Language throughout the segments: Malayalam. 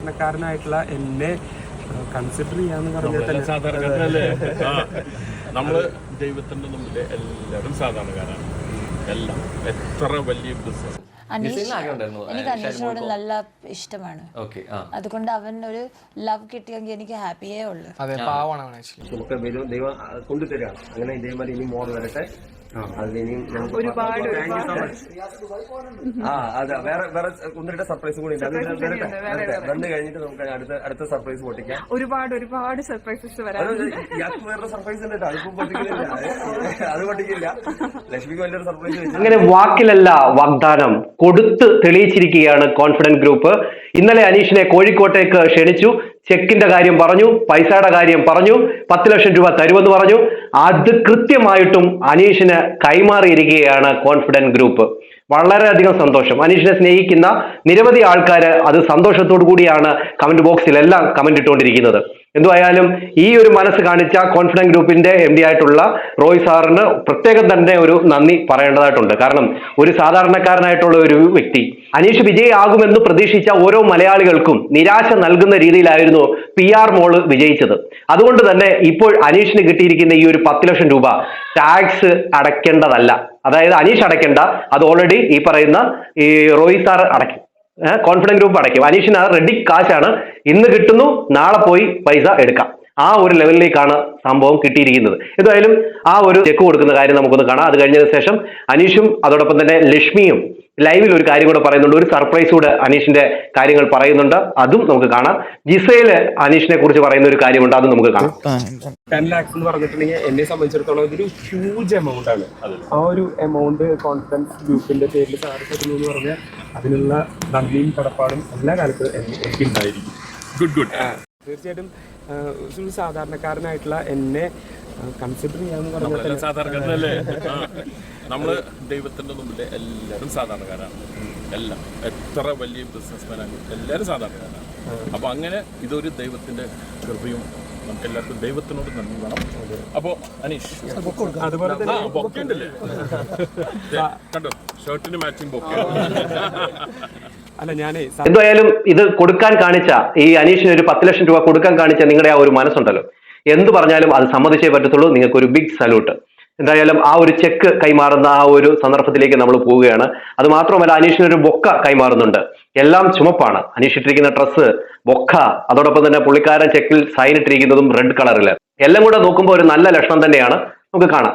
സാധാരണക്കാരനായിട്ടുള്ള എന്നെ കൺസിഡർ ചെയ്യാന്ന് പറഞ്ഞാൽ തന്നെ. സാധാരണക്കാരനല്ലേ? നമ്മൾ ദൈവത്തിന്റെ മുമ്പിൽ എല്ലാവരും സാധാരണക്കാരാണ്. എല്ലാം. എത്ര വലിയ ബിസിനസ് എനിക്ക് അനീഷിനോട് നല്ല ഇഷ്ടമാണ്. ഓക്കെ അതുകൊണ്ട് അവൻ ഒരു ലവ് കിട്ടിയെങ്കിൽ എനിക്ക് ഹാപ്പിയേ ഉള്ളൂ. നമുക്ക് ദൈവം കൊണ്ടുതരികയാണ് അങ്ങനെ ഇതേമാതിരി ഇനി മോർ വരട്ടെ. ഒരുപാട് ആ അതെ വേറെ വേറെ ഒന്നിരുടെ സർപ്രൈസ് കൂടി വന്നു കഴിഞ്ഞിട്ട് നമുക്ക് അടുത്ത അടുത്ത സർപ്രൈസ് പൊട്ടിക്കാം. ഒരുപാട് ഒരുപാട് സർപ്രൈസസ് വരാൻ അത് വേറെ സർപ്രൈസ് ഉണ്ട് കേട്ടോ. പൊട്ടിക്കില്ല അത് പൊട്ടിക്കില്ല. ലക്ഷ്മിക്ക് വലിയൊരു സർപ്രൈസ് അങ്ങനെ വാക്കിലല്ല വാഗ്ദാനം കൊടുത്ത് തെളിയിച്ചിരിക്കുകയാണ് കോൺഫിഡന്റ് ഗ്രൂപ്പ് ഇന്നലെ അനീഷിനെ കോഴിക്കോട്ടേക്ക് ക്ഷണിച്ചു. ചെക്കിന്റെ കാര്യം പറഞ്ഞു പൈസയുടെ കാര്യം പറഞ്ഞു പത്ത് ലക്ഷം രൂപ തരുമെന്ന് പറഞ്ഞു. അത് കൃത്യമായിട്ടും അനീഷിന് കൈമാറിയിരിക്കുകയാണ് കോൺഫിഡന്റ് ഗ്രൂപ്പ്. വളരെയധികം സന്തോഷം. അനീഷിനെ സ്നേഹിക്കുന്ന നിരവധി ആൾക്കാർ അത് സന്തോഷത്തോടു കൂടിയാണ് കമന്റ് ബോക്സിലെല്ലാം കമന്റ് ഇട്ടുകൊണ്ടിരിക്കുന്നത്. എന്തുവായാലും ഈ ഒരു മനസ്സ് കാണിച്ച കോൺഫിഡൻസ് ഗ്രൂപ്പിന്റെ എം ഡി ആയിട്ടുള്ള റോയ് സാറിന് പ്രത്യേകം തന്നെ ഒരു നന്ദി പറയേണ്ടതായിട്ടുണ്ട്. കാരണം ഒരു സാധാരണക്കാരനായിട്ടുള്ള ഒരു വ്യക്തി അനീഷ് വിജയിയാകുമെന്ന് പ്രതീക്ഷിച്ച ഓരോ മലയാളികൾക്കും നിരാശ നൽകുന്ന രീതിയിലായിരുന്നു പി ആർ മോൾ വിജയിച്ചത്. അതുകൊണ്ട് തന്നെ ഇപ്പോൾ അനീഷിന് കിട്ടിയിരിക്കുന്ന ഈ ഒരു പത്ത് ലക്ഷം രൂപ ടാക്സ് അടയ്ക്കേണ്ടതല്ല. അതായത് അനീഷ് അടയ്ക്കേണ്ട. അത് ഓൾറെഡി ഈ പറയുന്ന ഈ റോഹിത് സാർ അടയ്ക്കും. കോൺഫിഡൻസ് ഗ്രൂപ്പ് അടയ്ക്കും. അനീഷിന് ആ റെഡി കാശാണ് ഇന്ന് കിട്ടുന്നു നാളെ പോയി പൈസ എടുക്കാം. ആ ഒരു ലെവലിലേക്കാണ് സംഭവം കിട്ടിയിരിക്കുന്നത്. എന്തായാലും ആ ഒരു ചെക്ക് കൊടുക്കുന്ന കാര്യം നമുക്കൊന്ന് കാണാം. അത് കഴിഞ്ഞതിന് ശേഷം അനീഷും അതോടൊപ്പം തന്നെ ലക്ഷ്മിയും ലൈവിൽ ഒരു കാര്യം കൂടെ പറയുന്നുണ്ട്. ഒരു സർപ്രൈസ് കൂടെ അനീഷിന്റെ കാര്യങ്ങൾ പറയുന്നുണ്ട്. അതും നമുക്ക് കാണാം. ജിസയിൽ അനീഷിനെ കുറിച്ച് പറയുന്ന ഒരു കാര്യമുണ്ട്. അതും നമുക്ക് കാണാം. ടെൻ ലാക്സ് എന്ന് പറഞ്ഞിട്ടുണ്ടെങ്കിൽ എന്നെ സംബന്ധിച്ചിടത്തോളം ഇതൊരു ഹ്യൂജ് എമൗണ്ട് ആണ്. ആ ഒരു എമൗണ്ട് കോൺഫിഡൻസ് ഗ്രൂപ്പിന്റെ പേരിൽ സാറ് തരുന്നു എന്ന് പറഞ്ഞാൽ അതിനുള്ള നന്ദിയും കടപ്പാടും എല്ലാ കാലത്തും എനിക്ക് ഉണ്ടായിരിക്കും ഗുഡ് ഗുഡ് തീർച്ചയായിട്ടും ഒരു സാധാരണക്കാരനായിട്ടുള്ള എന്നെ കൺസിഡർ ചെയ്യാന്ന് പറഞ്ഞാൽ സാധാരണക്കാരനല്ലേ? നമ്മൾ ദൈവത്തിന്റെ മുമ്പിൽ എല്ലാവരും സാധാരണക്കാരാണ്. എല്ലാം. എത്ര വലിയ ബിസിനസ്മാനാണ് എല്ലാവരും സാധാരണക്കാരാണ്. അപ്പൊ അങ്ങനെ ഇതൊരു ദൈവത്തിന്റെ കൃപയും നമുക്ക് എല്ലാവർക്കും ദൈവത്തിനോട് നന്ദി വേണം അപ്പോ അനീഷ്. അതുപോലെ തന്നെ ബൊക്കെ ഉണ്ടല്ലേ കണ്ടോ? ഷർട്ടിന് മാച്ചിങ് ബൊക്കെ. അല്ല ഞാനേ എന്തായാലും ഇത് കൊടുക്കാൻ കാണിച്ച ഈ അനീഷിന് ഒരു പത്ത് ലക്ഷം രൂപ കൊടുക്കാൻ കാണിച്ച നിങ്ങളുടെ ആ ഒരു മനസ്സുണ്ടല്ലോ. എന്ത് പറഞ്ഞാലും അത് സമ്മതിച്ചേ പറ്റത്തുള്ളൂ. നിങ്ങൾക്ക് ഒരു ബിഗ് സല്യൂട്ട് എന്തായാലും ആ ഒരു ചെക്ക് കൈമാറുന്ന ആ ഒരു സന്ദർഭത്തിലേക്ക് നമ്മൾ പോവുകയാണ്. അത് മാത്രമല്ല അനീഷിന് ഒരു ബൊക്ക കൈമാറുന്നുണ്ട്. എല്ലാം ചുമപ്പാണ്. അനീഷ് ഇട്ടിരിക്കുന്ന ഡ്രസ്സ് ബൊക്ക അതോടൊപ്പം തന്നെ പുള്ളിക്കാരൻ ചെക്കിൽ സൈൻ ഇട്ടിരിക്കുന്നതും റെഡ് കളറിൽ എല്ലാം കൂടെ നോക്കുമ്പോൾ ഒരു നല്ല ലക്ഷണം തന്നെയാണ്. നമുക്ക് കാണാം.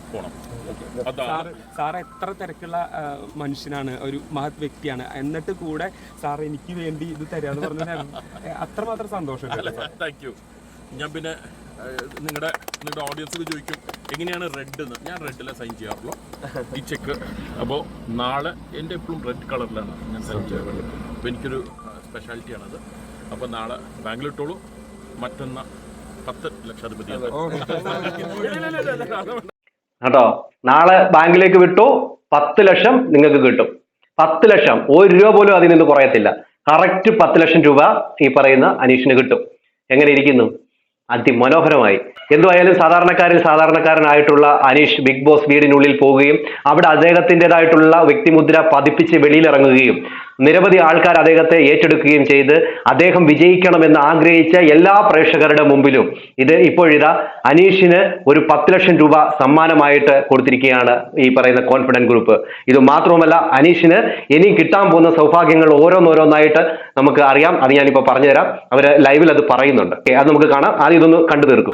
സാറ് സാർ എത്ര തിരക്കുള്ള മനുഷ്യനാണ് ഒരു മഹത് വ്യക്തിയാണ്. എന്നിട്ട് കൂടെ സാർ എനിക്ക് വേണ്ടി ഇത് തരാന്ന് പറഞ്ഞാൽ അത്രമാത്രം സന്തോഷം താങ്ക് യു ഞാൻ പിന്നെ നിങ്ങളുടെ നിങ്ങളുടെ ഓഡിയൻസിൽ ചോദിക്കും എങ്ങനെയാണ് റെഡ് എന്ന്? ഞാൻ റെഡിലെ സൈൻ ചെയ്യാറുള്ളൂ. ഈ ചെക്ക് അപ്പോൾ നാളെ എന്റെ എപ്പോഴും റെഡ് കളറിലാണ് ഞാൻ സൈൻ ചെയ്യാറുള്ളത്. അപ്പോൾ എനിക്കൊരു സ്പെഷ്യാലിറ്റിയാണത് അപ്പോൾ നാളെ ബാങ്കിലിട്ടോളൂ മറ്റൊന്ന് പത്ത് ലക്ഷാധിപതിയാണ്. കേട്ടോ? നാളെ ബാങ്കിലേക്ക് വിട്ടു പത്ത് ലക്ഷം നിങ്ങൾക്ക് കിട്ടും. പത്ത് ലക്ഷം ഒരു രൂപ പോലും അതിൽ നിന്ന് കുറയത്തില്ല. കറക്റ്റ് പത്ത് ലക്ഷം രൂപ ഈ പറയുന്ന അനീഷിന് കിട്ടും. എങ്ങനെ ഇരിക്കുന്നു? അതിമനോഹരമായി. എന്തുമായാലും സാധാരണക്കാരിൽ സാധാരണക്കാരനായിട്ടുള്ള അനീഷ് ബിഗ് ബോസ് വീടിനുള്ളിൽ പോവുകയും അവിടെ അദ്ദേഹത്തിന്റെതായിട്ടുള്ള വ്യക്തിമുദ്ര പതിപ്പിച്ച് വെളിയിലിറങ്ങുകയും നിരവധി ആൾക്കാർ അദ്ദേഹത്തെ ഏറ്റെടുക്കുകയും ചെയ്ത് അദ്ദേഹം വിജയിക്കണമെന്ന് ആഗ്രഹിച്ച എല്ലാ പ്രേക്ഷകരുടെ മുമ്പിലും ഇത് ഇപ്പോഴിതാ അനീഷിന് ഒരു പത്ത് ലക്ഷം രൂപ സമ്മാനമായിട്ട് കൊടുത്തിരിക്കുകയാണ് ഈ പറയുന്ന കോൺഫിഡന്റ് ഗ്രൂപ്പ്. ഇത് മാത്രവുമല്ല അനീഷിന് ഇനി കിട്ടാൻ പോകുന്ന സൗഭാഗ്യങ്ങൾ ഓരോന്നോരോന്നായിട്ട് നമുക്ക് അറിയാം. അത് ഞാനിപ്പോൾ പറഞ്ഞുതരാം. അവർ ലൈവിൽ അത് പറയുന്നുണ്ട്. അത് നമുക്ക് കാണാം. ആദ്യം ഇതൊന്ന് കണ്ടു തീർക്കും.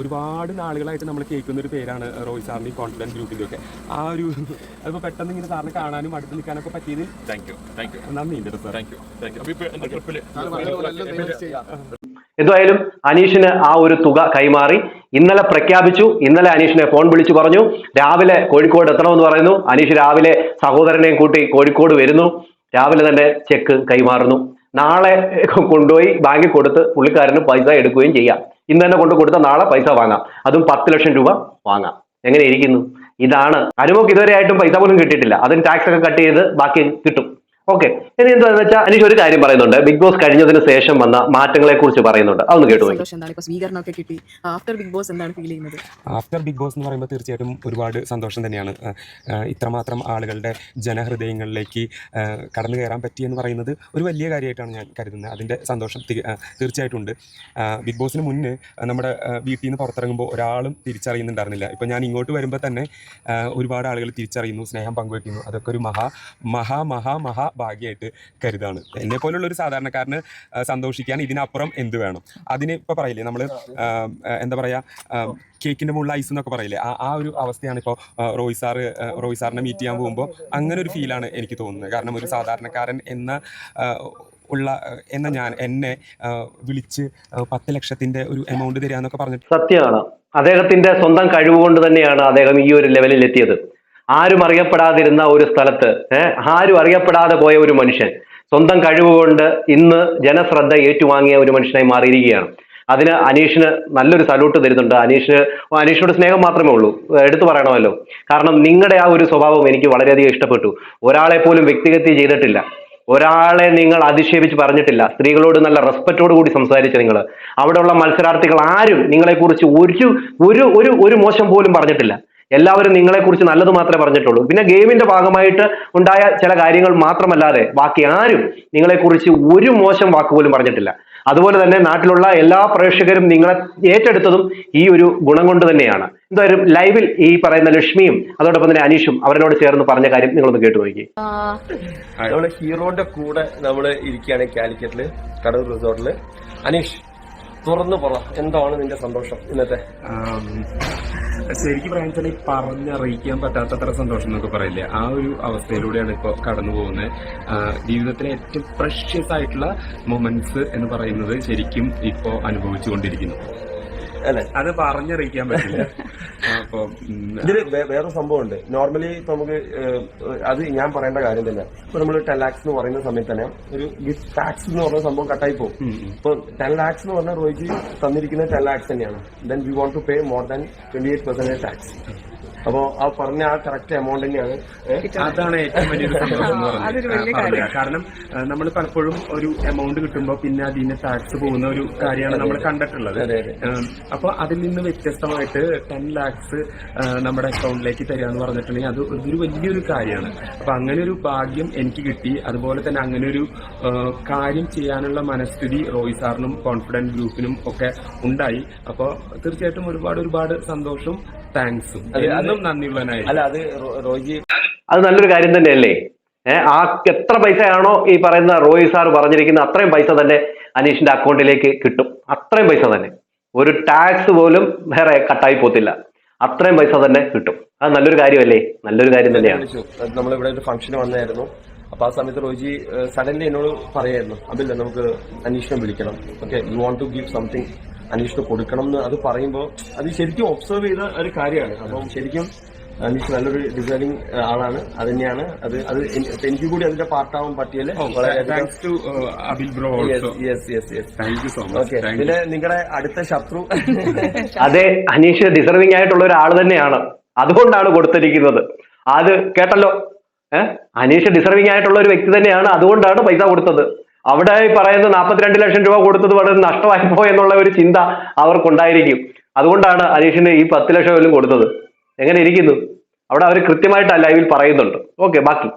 ഒരുപാട് നാളുകളായിട്ട് നമ്മൾ കേൾക്കുന്ന ഒരു പേരാണ് റോയ് സാറിന്റെ കോൺഫിഡൻസ് ഗ്രൂപ്പിന്റെ ഒക്കെ ആ ഒരു അതിപ്പോ പെട്ടെന്ന് ഇങ്ങനെ സാറിനെ കാണാനും അടുത്ത് നിൽക്കാനൊക്കെ നന്ദിയുണ്ട് സാർ. ട്രിപ്പിൽ എന്തായാലും അനീഷിന് ആ ഒരു തുക കൈമാറി. ഇന്നലെ പ്രഖ്യാപിച്ചു. ഇന്നലെ അനീഷിനെ ഫോൺ വിളിച്ചു പറഞ്ഞു. രാവിലെ കോഴിക്കോട് എത്തണമെന്ന് പറയുന്നു. അനീഷ് രാവിലെ സഹോദരനെയും കൂട്ടി കോഴിക്കോട് വരുന്നു. രാവിലെ തന്നെ ചെക്ക് കൈമാറുന്നു. നാളെ കൊണ്ടുപോയി ബാങ്കിൽ കൊടുത്ത് പുള്ളിക്കാരന് പൈസ എടുക്കുകയും ചെയ്യാം. ഇന്ന് തന്നെ കൊണ്ട് കൊടുത്ത നാളെ പൈസ വാങ്ങാം. അതും പത്ത് ലക്ഷം രൂപ വാങ്ങാം. എങ്ങനെ ഇരിക്കുന്നു? ഇതാണ്. അനുമോക്ക് ഇതുവരെ ആയിട്ടും പൈസ പോലും കിട്ടിയിട്ടില്ല. അതും ടാക്സ് ഒക്കെ കട്ട് ചെയ്ത് ബാക്കി കിട്ടും. ഓക്കെ ഇനി എന്താ വെച്ചാൽ അനീഷ് ഒരു കാര്യം പറയുന്നുണ്ട്. ബിഗ് ബോസ് കഴിഞ്ഞതിന് ശേഷം വന്ന മാറ്റങ്ങളെ കുറിച്ച് പറയുന്നുണ്ട്. അതൊന്ന് കേട്ടു സ്വീകരണമൊക്കെ കിട്ടി? ആഫ്റ്റർ ബിഗ് ബോസ് എന്താണ് ഫീൽ ചെയ്യുന്നത്? ആഫ്റ്റർ ബിഗ് ബോസ് എന്ന് പറയുമ്പോൾ തീർച്ചയായിട്ടും ഒരുപാട് സന്തോഷം തന്നെയാണ്. ഇത്രമാത്രം ആളുകളുടെ ജനഹൃദയങ്ങളിലേക്ക് കടന്നു കയറാൻ പറ്റി എന്ന് പറയുന്നത് ഒരു വലിയ കാര്യമായിട്ടാണ് ഞാൻ കരുതുന്നത്. അതിന്റെ സന്തോഷം തീർച്ചയായിട്ടും ഉണ്ട് ബിഗ് ബോസിന് മുന്നേ നമ്മുടെ വീട്ടിൽ നിന്ന് പുറത്തിറങ്ങുമ്പോൾ ഒരാളും തിരിച്ചറിയുന്നുണ്ടായിരുന്നില്ല. ഇപ്പോൾ ഞാൻ ഇങ്ങോട്ട് വരുമ്പോൾ തന്നെ ഒരുപാട് ആളുകൾ തിരിച്ചറിയുന്നു സ്നേഹം പങ്കുവയ്ക്കുന്നു അതൊക്കെ ഒരു മഹാ മഹാ മഹാ മഹാ ഭാഗ്യമായിട്ട് കരുതാണ്. എന്നെ പോലുള്ള ഒരു സാധാരണക്കാരന് സന്തോഷിക്കാൻ ഇതിനപ്പുറം എന്ത് വേണം? അതിന് ഇപ്പോൾ പറയില്ലേ നമ്മൾ എന്താ പറയാ കേക്കിന്റെ മുകളിൽ ഐസ് എന്നൊക്കെ പറയില്ലേ? ആ ആ ഒരു അവസ്ഥയാണ് ഇപ്പോൾ റോയ് സാറ് റോയ് സാറിനെ മീറ്റ് ചെയ്യാൻ പോകുമ്പോൾ അങ്ങനെ ഒരു ഫീലാണ് എനിക്ക് തോന്നുന്നത്. കാരണം ഒരു സാധാരണക്കാരൻ എന്ന ഉള്ള എന്ന ഞാൻ എന്നെ വിളിച്ച് പത്ത് ലക്ഷത്തിന്റെ ഒരു എമൗണ്ട് തരിക എന്നൊക്കെ പറഞ്ഞിട്ട് സത്യമാണ്. അദ്ദേഹത്തിന്റെ സ്വന്തം കഴിവ് കൊണ്ട് തന്നെയാണ് അദ്ദേഹം ഈ ഒരു ലെവലിൽ എത്തിയത്. ആരും അറിയപ്പെടാതിരുന്ന ഒരു സ്ഥലത്ത് ആരും അറിയപ്പെടാതെ പോയ ഒരു മനുഷ്യൻ സ്വന്തം കഴിവ് കൊണ്ട് ഇന്ന് ജനശ്രദ്ധ ഏറ്റുവാങ്ങിയ ഒരു മനുഷ്യനായി മാറിയിരിക്കുകയാണ്. അതിന് അനീഷിന് നല്ലൊരു സല്യൂട്ട് തരുന്നുണ്ട്. അനീഷിന് അനീഷിനോട് സ്നേഹം മാത്രമേ ഉള്ളൂ. എടുത്തു പറയണമല്ലോ. കാരണം നിങ്ങളുടെ ആ ഒരു സ്വഭാവം എനിക്ക് വളരെയധികം ഇഷ്ടപ്പെട്ടു. ഒരാളെ പോലും വ്യക്തിഗതി ചെയ്തിട്ടില്ല. ഒരാളെ നിങ്ങൾ അധിക്ഷേപിച്ച് പറഞ്ഞിട്ടില്ല. സ്ത്രീകളോട് നല്ല റെസ്പെക്റ്റോട് കൂടി സംസാരിച്ച നിങ്ങൾ. അവിടെയുള്ള മത്സരാർത്ഥികൾ ആരും നിങ്ങളെക്കുറിച്ച് ഒരു ഒരു ഒരു മോശം പോലും പറഞ്ഞിട്ടില്ല. എല്ലാവരും നിങ്ങളെക്കുറിച്ച് നല്ലത് മാത്രമേ പറഞ്ഞിട്ടുള്ളൂ. പിന്നെ ഗെയിമിന്റെ ഭാഗമായിട്ട് ഉണ്ടായ ചില കാര്യങ്ങൾ മാത്രമല്ലാതെ ബാക്കി ആരും നിങ്ങളെക്കുറിച്ച് ഒരു മോശം വാക്ക് പോലും പറഞ്ഞിട്ടില്ല. അതുപോലെ തന്നെ നാട്ടിലുള്ള എല്ലാ പ്രേക്ഷകരും നിങ്ങളെ ഏറ്റെടുത്തതും ഈ ഒരു ഗുണം കൊണ്ട് തന്നെയാണ്. എന്തായാലും ലൈവിൽ ഈ പറയുന്ന ലക്ഷ്മിയും അതോടൊപ്പം തന്നെ അനീഷും അവരോട് ചേർന്ന് പറഞ്ഞ കാര്യം നിങ്ങളൊന്ന് കേട്ടു നോക്കി. നമ്മൾ ഹീറോന്റെ കൂടെ നമ്മൾ ഇരിക്കുകയാണ് കാലിക്കറ്റിൽ കടൂർ റിസോർട്ടിൽ. അനീഷ് തുറന്നു പറ. എന്താണ് നിന്റെ സന്തോഷം ഇന്നത്തെ? ശരിക്കും പറയാൻ വെച്ചാൽ ഈ പറഞ്ഞറിയിക്കാൻ പറ്റാത്തത്ര സന്തോഷം എന്നൊക്കെ പറയില്ലേ? ആ ഒരു അവസ്ഥയിലൂടെയാണ് ഇപ്പോൾ കടന്നു പോകുന്നത്. ജീവിതത്തിലെ ഏറ്റവും പ്രഷ്യസ് ആയിട്ടുള്ള മൊമെന്റ്സ് എന്ന് പറയുന്നത് ശരിക്കും ഇപ്പോൾ അനുഭവിച്ചുകൊണ്ടിരിക്കുന്നു. അത് പറഞ്ഞറിയിക്കാൻ പറ്റില്ല. ഇതിൽ വേറെ സംഭവം ഉണ്ട് നോർമലി ഇപ്പൊ നമുക്ക് അത് ഞാൻ പറയേണ്ട കാര്യം തന്നെ. ഇപ്പൊ നമ്മൾ ടെൻ ലാക്സ് എന്ന് പറയുന്ന സമയത്ത് തന്നെ ഒരു ഗിഫ്റ്റ് ടാക്സ് എന്ന് പറഞ്ഞ സംഭവം കട്ടായി പോകും. ഇപ്പൊ ടെൻ ലാക്സ് എന്ന് പറഞ്ഞ റോയിക്ക് തന്നിരിക്കുന്ന ടെൻ ലാക്സ് തന്നെയാണ്. Then we want to pay more than twenty eight percentage tax അപ്പോ ആ പറഞ്ഞ ആ കറക്റ്റ് എമൗണ്ട് തന്നെയാണ്. അതാണ് ഏറ്റവും വലിയൊരു സന്തോഷം എന്ന് പറഞ്ഞത്. കാരണം നമ്മൾ പലപ്പോഴും ഒരു എമൗണ്ട് കിട്ടുമ്പോ പിന്നെ അതിന് ടാക്സ് പോകുന്ന ഒരു കാര്യമാണ് നമ്മൾ കണ്ടിട്ടുള്ളത്. അപ്പൊ അതിൽ നിന്ന് വ്യത്യസ്തമായിട്ട് ടെൻ ലാക്സ് നമ്മുടെ അക്കൗണ്ടിലേക്ക് തരിക എന്ന് പറഞ്ഞിട്ടുണ്ടെങ്കിൽ അത് ഒരു വലിയൊരു കാര്യമാണ്. അപ്പൊ അങ്ങനെ ഒരു ഭാഗ്യം എനിക്ക് കിട്ടി. അതുപോലെ തന്നെ അങ്ങനെ ഒരു കാര്യം ചെയ്യാനുള്ള മനസ്ഥിതി റോയ് സാറിനും കോൺഫിഡന്റ് ഗ്രൂപ്പിനും ഒക്കെ ഉണ്ടായി. അപ്പോൾ തീർച്ചയായിട്ടും ഒരുപാട് ഒരുപാട് സന്തോഷവും താങ്ക്സും. എന്നും നന്ദിയുള്ളവനായി അല്ല അത് റോജി അത് നല്ലൊരു കാര്യം തന്നെയല്ലേ? ഏഹ് ആ എത്ര പൈസയാണോ ഈ പറയുന്ന റോയി സാർ പറഞ്ഞിരിക്കുന്ന അത്രയും പൈസ തന്നെ അനീഷിന്റെ അക്കൗണ്ടിലേക്ക് കിട്ടും. അത്രയും പൈസ തന്നെ. ഒരു ടാക്സ് പോലും വേറെ കട്ടായി പോത്തില്ല. അത്രയും പൈസ തന്നെ കിട്ടും. അത് നല്ലൊരു കാര്യമല്ലേ? നല്ലൊരു കാര്യം തന്നെയാണ്. നമ്മളിവിടെ ഒരു ഫംഗ്ഷന് വന്നായിരുന്നു അപ്പൊ ആ സമയത്ത് റോജി സഡൻലി എന്നോട് പറയായിരുന്നു. അബില്ല നമുക്ക് അനീഷിനെ വിളിക്കണം. Okay you want to give something അനീഷിന് കൊടുക്കണം എന്ന് അത് പറയുമ്പോൾ അത് ശരിക്കും ഒബ്സർവ് ചെയ്ത ഒരു കാര്യമാണ്. അപ്പം ശരിക്കും അനീഷ് നല്ലൊരു ഡിസൈനിങ് ആളാണ്. അത് തന്നെയാണ്. അത് അത് എനി- എനിക്ക് കൂടി അതിന്റെ പാർട്ടാവാൻ പറ്റിയല്ലേ വളരെയധികം thanks to Abil bro also yes yes yes thank so much thank പിന്നെ നിങ്ങളുടെ അടുത്ത ശത്രു. അതെ അനീഷ് ഡിസർവിംഗ് ആയിട്ടുള്ള ഒരാൾ തന്നെയാണ്. അതുകൊണ്ടാണ് കൊടുത്തിരിക്കുന്നത്. അത് കേട്ടല്ലോ. ഏഹ് അനീഷ് ഡിസർവിംഗ് ആയിട്ടുള്ള ഒരു വ്യക്തി തന്നെയാണ്. അതുകൊണ്ടാണ് പൈസ കൊടുത്തത്. അവിടെ പറയുന്ന നാൽപ്പത്തിരണ്ട് ലക്ഷം രൂപ കൊടുത്തത് വളരെ നഷ്ടമായി പോയെന്നുള്ള ഒരു ചിന്ത അവർക്കുണ്ടായിരിക്കും. അതുകൊണ്ടാണ് അനീഷിന് ഈ പത്ത് ലക്ഷം പോലും കൊടുത്തത്. എങ്ങനെ ഇരിക്കുന്നു? അവിടെ അവർ കൃത്യമായിട്ട് ആ ലൈവിൽ പറയുന്നുണ്ട്. ഓക്കെ ബാക്കി.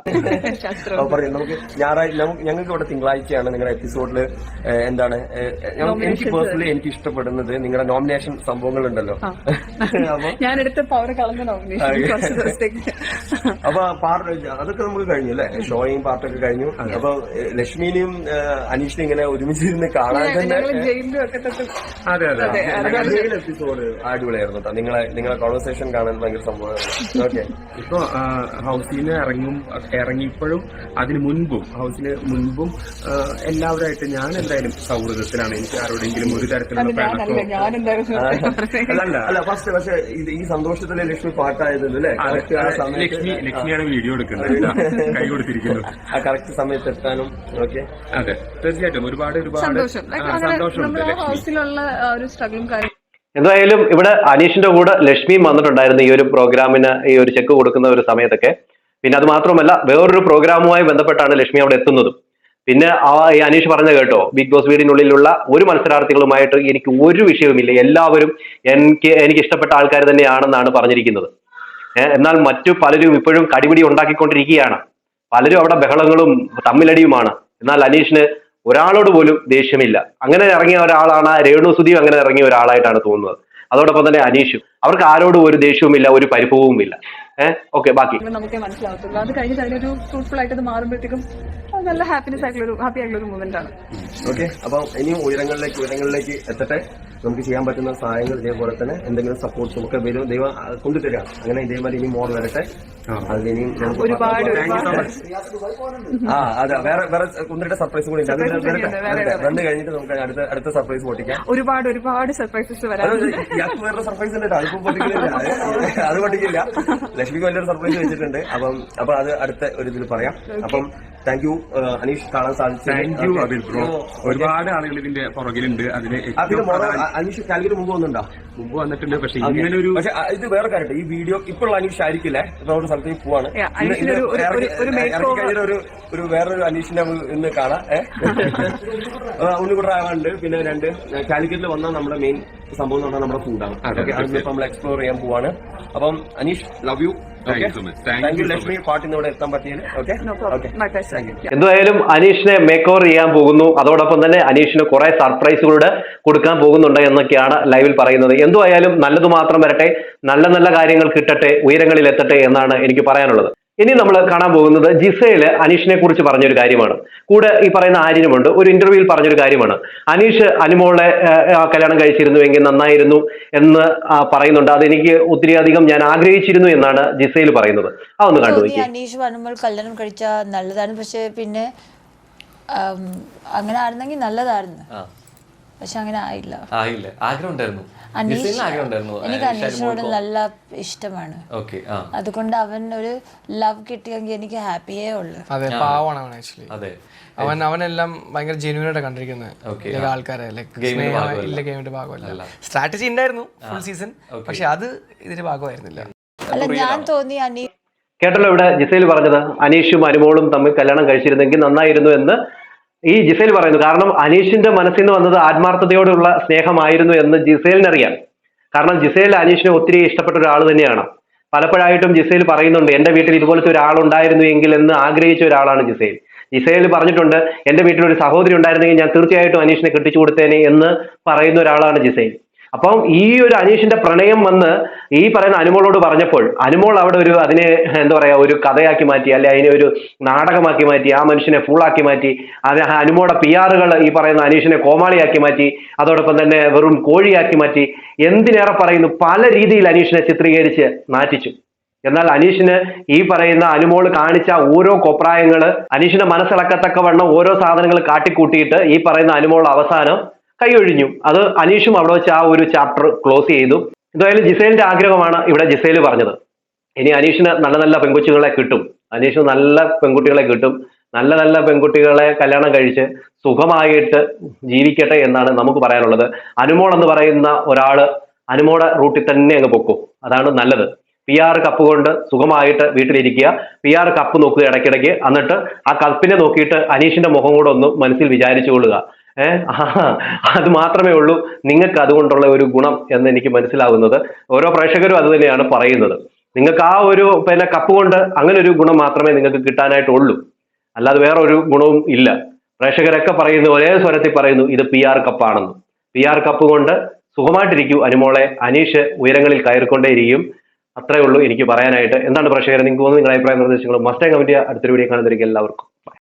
പറയും നമുക്ക് ഞായറാഴ്ച ഞങ്ങൾക്ക് ഇവിടെ തിങ്കളാഴ്ചയാണ് നിങ്ങളുടെ എപ്പിസോഡിൽ എന്താണ് എനിക്ക് പേഴ്സണലി എനിക്ക് ഇഷ്ടപ്പെടുന്നത് നിങ്ങളുടെ നോമിനേഷൻ സംഭവങ്ങൾ ഉണ്ടല്ലോ അപ്പൊ പാർട്ട് അതൊക്കെ നമുക്ക് കഴിഞ്ഞു അല്ലെ? ഷോയും പാർട്ടൊക്കെ കഴിഞ്ഞു. അപ്പൊ ലക്ഷ്മിനെയും ഏഹ്, അനീഷിനെയും ഇങ്ങനെ ഒരുമിച്ചിരുന്ന് കാണാൻ തന്നെ അതെ അതെ. എപ്പിസോഡ് അടിപൊളിയായിരുന്നു കേട്ടോ നിങ്ങളെ നിങ്ങളെ കോൺവെർസേഷൻ കാണാൻ ഭയങ്കര സംഭവമായിരുന്നു. ഓക്കെ ഇപ്പൊ ഹൗസിൽ നിന്ന് ഇറങ്ങും ഇറങ്ങിയപ്പോഴും അതിന് മുൻപും ഹൗസിന് മുൻപും എല്ലാവരുമായിട്ട് ഞാൻ എന്തായാലും സൗഹൃദത്തിലാണ്. എനിക്ക് ആരോടെങ്കിലും ഒരു തരത്തിലുള്ള അല്ല അല്ല ഫസ്റ്റ് പക്ഷേ ഇത് ഈ സന്തോഷത്തിലെ ലക്ഷ്മി പാട്ടായതല്ലോ? അല്ലേ ലക്ഷ്മി ലക്ഷ്മിയാണ് വീഡിയോ എടുക്കുന്നത്. കൈ കൊടുത്തിരിക്കുന്നു. ആ കറക്റ്റ് സമയത്ത് എത്താനും ഓക്കെ അതെ തീർച്ചയായിട്ടും ഒരുപാട് ഒരുപാട് സന്തോഷം. ഹൗസിലുള്ള ഒരു സ്ട്രഗിളും കാര്യം എന്തായാലും ഇവിടെ അനീഷിന്റെ കൂടെ ലക്ഷ്മിയും വന്നിട്ടുണ്ടായിരുന്നു ഈ ഒരു പ്രോഗ്രാമിന് ഈ ഒരു ചെക്ക് കൊടുക്കുന്ന ഒരു സമയത്തൊക്കെ. പിന്നെ അത് മാത്രമല്ല വേറൊരു പ്രോഗ്രാമുമായി ബന്ധപ്പെട്ടാണ് ലക്ഷ്മി അവിടെ എത്തുന്നതും. പിന്നെ ആ ഈ അനീഷ് പറഞ്ഞ കേട്ടോ ബിഗ് ബോസ് വീടിനുള്ളിലുള്ള ഒരു മത്സരാർത്ഥികളുമായിട്ട് എനിക്ക് ഒരു വിഷയവുമില്ല. എല്ലാവരും എനിക്ക് എനിക്ക് ഇഷ്ടപ്പെട്ട ആൾക്കാർ തന്നെയാണെന്നാണ് പറഞ്ഞിരിക്കുന്നത്. എന്നാൽ മറ്റു പലരും ഇപ്പോഴും കടിപിടി ഉണ്ടാക്കിക്കൊണ്ടിരിക്കുകയാണ്. പലരും അവിടെ ബഹളങ്ങളും തമ്മിലടിയുമാണ്. എന്നാൽ അനീഷിന് ഒരാളോട് പോലും ദേഷ്യമില്ല. അങ്ങനെ ഇറങ്ങിയ ഒരാളാണ് രേണു സുധീവ് അങ്ങനെ ഇറങ്ങിയ ഒരാളായിട്ടാണ് തോന്നുന്നത്. അതോടൊപ്പം തന്നെ അനീഷും. അവർക്ക് ആരോടും ഒരു ദേഷ്യവുമില്ല ഒരു പരിഭവവുമില്ല. ഓക്കെ ബാക്കി. നമുക്ക് മനസ്സിലാവത്തുള്ളൂ. അത് കഴിഞ്ഞിട്ട് അതിനൊരു ഫ്രൂട്ട്ഫുൾ ആയിട്ട് അത് മാറുമ്പോഴത്തേക്കും നല്ല ഹാപ്പിനെസ് ആയിട്ടുള്ള ഒരു ഹാപ്പി ആയിട്ടുള്ള ഒരു മൂവ്മെന്റ് ആണ്. ഓക്കെ അപ്പം ഇനിയും ഉയരങ്ങളിലേക്ക് ഉയരങ്ങളിലേക്ക് എത്തട്ടെ. നമുക്ക് ചെയ്യാൻ പറ്റുന്ന സഹായങ്ങൾ ഇതേപോലെ തന്നെ എന്തെങ്കിലും സപ്പോർട്ട് നമുക്ക് വരും. ദൈവം കൊണ്ടുതരിക. അങ്ങനെ ഇതേപോലെ ഇനി മോർ വരട്ടെ. ഒരുപാട് ആ അതെ വേറെ വേറെ സർപ്രൈസ് കൂടി അത് വരട്ടെ. കഴിഞ്ഞിട്ട് നമുക്ക് അടുത്ത അടുത്ത സർപ്രൈസ് പൊട്ടിക്കാം ഒരുപാട് ഒരുപാട് സർപ്രൈസസ് വരാം സർപ്രൈസ് ഉണ്ട് അതിപ്പോ പൊട്ടിക്കില്ല അത് അത് പൊട്ടിക്കില്ല. ലക്ഷ്മിക്ക് വലിയൊരു സർപ്രൈസ് വെച്ചിട്ടുണ്ട്. അപ്പം അപ്പൊ അത് അടുത്ത ഒരു ഇതിൽ പറയാം. അപ്പം താങ്ക് യു അനീഷ് കാണാൻ സാധിച്ചു താങ്ക് യു അബിൽ ബ്രോ ഒരുപാട് ആളുകൾ ഇതിന്റെ പുറകിലുണ്ട്. അതിന് അനീഷ് കാലിക്കറ്റ് മുമ്പ് വന്നിട്ടുണ്ടോ? മുമ്പ് വന്നിട്ടുണ്ട്. പക്ഷെ ഇങ്ങനെ ഒരു പക്ഷെ ഇത് വേറെ കാര്യം. ഈ വീഡിയോ ഇപ്പോഴുള്ള അനീഷ് ആയിരിക്കില്ലേ? ഇപ്പൊ ഒരു സ്ഥലത്തേക്ക് പോവാണ്. ഒരു- വേറൊരു അനീഷിനെ ഇന്ന് കാണാം. ഏഹ് ഉണ്ണിക്കുട്ടറാവാണ്ട് പിന്നെ രണ്ട് കാലിക്കറ്റിൽ വന്ന നമ്മുടെ മെയിൻ സംഭവം എന്ന് പറഞ്ഞാൽ നമ്മുടെ ഫുഡാണ് അതൊക്കെ ഓക്കെ അതിപ്പോ നമ്മൾ എക്സ്പ്ലോർ ചെയ്യാൻ പോവാണ്. അപ്പം അനീഷ് ലവ് യു ലക്ഷ്മി പാട്ടിന് ഇവിടെ എത്താൻ പറ്റിയത് ഓക്കെ എന്തായാലും അനീഷിനെ മേക്ക് ഓവർ ചെയ്യാൻ പോകുന്നു. അതോടൊപ്പം തന്നെ അനീഷിന് കുറെ സർപ്രൈസുകളുടെ കൊടുക്കാൻ പോകുന്നുണ്ട് എന്നൊക്കെയാണ് ലൈവിൽ പറയുന്നത്. എന്തുമായാലും നല്ലത് മാത്രം വരട്ടെ. നല്ല നല്ല കാര്യങ്ങൾ കിട്ടട്ടെ ഉയരങ്ങളിൽ എത്തട്ടെ എന്നാണ് എനിക്ക് പറയാനുള്ളത്. ഇനി നമ്മൾ കാണാൻ പോകുന്നത് ജിസയിൽ അനീഷിനെ കുറിച്ച് പറഞ്ഞൊരു കാര്യമാണ്. കൂടെ ഈ പറയുന്ന ആര്യനുമുണ്ട്. ഒരു ഇന്റർവ്യൂവിൽ പറഞ്ഞൊരു കാര്യമാണ്. അനീഷ് അനുമോളെ കല്യാണം കഴിച്ചിരുന്നുവെങ്കിൽ നന്നായിരുന്നു എന്ന് പറയുന്നുണ്ട്. അതെനിക്ക് ഒത്തിരി അധികം ഞാൻ ആഗ്രഹിച്ചിരുന്നു എന്നാണ് ജിസയിൽ പറയുന്നത്. ആ ഒന്ന് കണ്ടു നോക്കി അനീഷ് അനുമോൾ കല്യാണം കഴിച്ച നല്ലതാണ് പക്ഷെ പിന്നെ അങ്ങനെ ആയിരുന്നെങ്കിൽ നല്ലതായിരുന്നു. പക്ഷെ അങ്ങനെ ആയില്ല. ആയില്ല. ആഗ്രഹം ഉണ്ടായിരുന്നു. അനീഷ് എനിക്ക് അനീഷിനോട് നല്ല ഇഷ്ടമാണ്. ഓക്കെ അതുകൊണ്ട് അവൻ ഒരു ലവ് കിട്ടിയെങ്കിൽ എനിക്ക് ഹാപ്പിയേ ഉള്ളു. അതെ പാവമാണ് അവൻ ആക്ച്വലി അതെ. അവൻ അവനെല്ലാം ഭയങ്കര ജെന്യൂൻ ആയിട്ട് കണ്ടിരിക്കുന്നത്. Okay, ആൾക്കാരെ. ഇല്ല ഗെയിമിന്റെ ഭാഗമല്ല. സ്ട്രാറ്റജി ഉണ്ടായിരുന്നു ഫുൾ സീസൺ പക്ഷെ അത് ഇതിന്റെ ഭാഗമായിരുന്നില്ല. അല്ല ഞാൻ തോന്നി അനീഷ് കേട്ടല്ലോ ഇവിടെ ജിസയിൽ പറഞ്ഞത് അനീഷും അനുമോളും തമ്മിൽ കല്യാണം കഴിച്ചിരുന്നെങ്കിൽ നന്നായിരുന്നു എന്ന്. ഈ ജിസേൽ പറയുന്നു കാരണം അനീഷിന്റെ മനസ്സിൽ നിന്ന് വന്നത് ആത്മാർത്ഥതയോടുള്ള സ്നേഹമായിരുന്നു എന്ന് ജിസേലിനറിയാം കാരണം ജിസേൽ അനീഷിനെ ഒത്തിരി ഇഷ്ടപ്പെട്ട ഒരാൾ തന്നെയാണ്. പലപ്പോഴായിട്ടും ജിസേൽ പറയുന്നുണ്ട് എന്റെ വീട്ടിൽ ഇതുപോലത്തെ ഒരാൾ ഉണ്ടായിരുന്നു എങ്കിൽ എന്ന് ആഗ്രഹിച്ച ഒരാളാണ് ജിസേൽ. ജിസേൽ പറഞ്ഞിട്ടുണ്ട് എന്റെ വീട്ടിൽ ഒരു സഹോദരി ഉണ്ടായിരുന്നെങ്കിൽ ഞാൻ തീർച്ചയായിട്ടും അനീഷിനെ കെട്ടിച്ചു കൊടുത്തേനെ എന്ന് പറയുന്ന ഒരാളാണ് ജിസേൽ. അപ്പം ഈ ഒരു അനീഷിന്റെ പ്രണയം വന്ന് ഈ പറയുന്ന അനുമോളോട് പറഞ്ഞപ്പോൾ അനുമോൾ അവിടെ ഒരു അതിനെ എന്താ പറയാ ഒരു കഥയാക്കി മാറ്റി അല്ലെ അതിനെ ഒരു നാടകമാക്കി മാറ്റി ആ മനുഷ്യനെ ഫൂളാക്കി മാറ്റി അത് അനുമോടെ പി ആറുകൾ ഈ പറയുന്ന അനീഷിനെ കോമാളിയാക്കി മാറ്റി അതോടൊപ്പം തന്നെ വെറും കോഴിയാക്കി മാറ്റി എന്തിനേറെ പറയുന്നു പല രീതിയിൽ അനീഷിനെ ചിത്രീകരിച്ച് മാറ്റിച്ചു എന്നാൽ അനീഷിന് ഈ പറയുന്ന അനുമോൾ കാണിച്ച ഓരോ കൊപ്രായങ്ങൾ അനീഷിന്റെ മനസ്സിളക്കത്തക്കവണ്ണം ഓരോ സാധനങ്ങൾ കാട്ടിക്കൂട്ടിയിട്ട് ഈ പറയുന്ന അനുമോൾ അവസാനം കൈയൊഴിഞ്ഞു. അത് അനീഷും അവിടെ വെച്ച് ആ ഒരു ചാപ്റ്റർ ക്ലോസ് ചെയ്തു. എന്തായാലും ജിസേലിന്റെ ആഗ്രഹമാണ് ഇവിടെ ജിസേൽ പറഞ്ഞത്. ഇനി അനീഷിന് നല്ല നല്ല പെൺകുട്ടികളെ കിട്ടും. അനീഷിന് നല്ല പെൺകുട്ടികളെ കിട്ടും. നല്ല നല്ല പെൺകുട്ടികളെ കല്യാണം കഴിച്ച് സുഖമായിട്ട് ജീവിക്കട്ടെ എന്നാണ് നമുക്ക് പറയാനുള്ളത്. അനുമോൾ എന്ന് പറയുന്ന ഒരാൾ അനുമോടെ റൂട്ടിൽ തന്നെ അങ്ങ് പൊക്കും. അതാണ് നല്ലത്. പി ആർ കപ്പ് കൊണ്ട് സുഖമായിട്ട് വീട്ടിലിരിക്കുക. പി ആർ കപ്പ് നോക്കുക ഇടയ്ക്കിടയ്ക്ക്. എന്നിട്ട് ആ കപ്പിനെ നോക്കിയിട്ട് അനീഷിന്റെ മുഖം കൂടെ ഒന്ന് മനസ്സിൽ വിചാരിച്ചുകൊള്ളുക അത് മാത്രമേ ഉള്ളൂ. നിങ്ങൾക്ക് അതുകൊണ്ടുള്ള ഒരു ഗുണം എന്ന് എനിക്ക് മനസ്സിലാകുന്നത് ഓരോ പ്രേക്ഷകരും അത് തന്നെയാണ് പറയുന്നത്. നിങ്ങൾക്ക് ആ ഒരു പിന്നെ കപ്പ് കൊണ്ട് അങ്ങനെ ഒരു ഗുണം മാത്രമേ നിങ്ങൾക്ക് കിട്ടാനായിട്ടുള്ളൂ അല്ലാതെ വേറെ ഒരു ഗുണവും ഇല്ല. പ്രേക്ഷകരൊക്കെ പറയുന്നു ഒരേ സ്വരത്തിൽ പറയുന്നു ഇത് പി ആർ കപ്പാണെന്ന് പി ആർ കപ്പ് കൊണ്ട് സുഖമായിട്ടിരിക്കൂ. അനുമോളെ അനീഷ് ഉയരങ്ങളിൽ കയറിക്കൊണ്ടേയിരിക്കും. അത്രേ ഉള്ളൂ എനിക്ക് പറയാനായിട്ട്. എന്താണ് പ്രേക്ഷകരെ നിങ്ങൾക്ക് തോന്നുന്നു നിങ്ങളുടെ അഭിപ്രായ നിർദ്ദേശങ്ങൾ മസ്റ്റേ കമന്റ് അടുത്തൊരു വീഡിയോ കാണുന്നതിരിക്കും എല്ലാവർക്കും.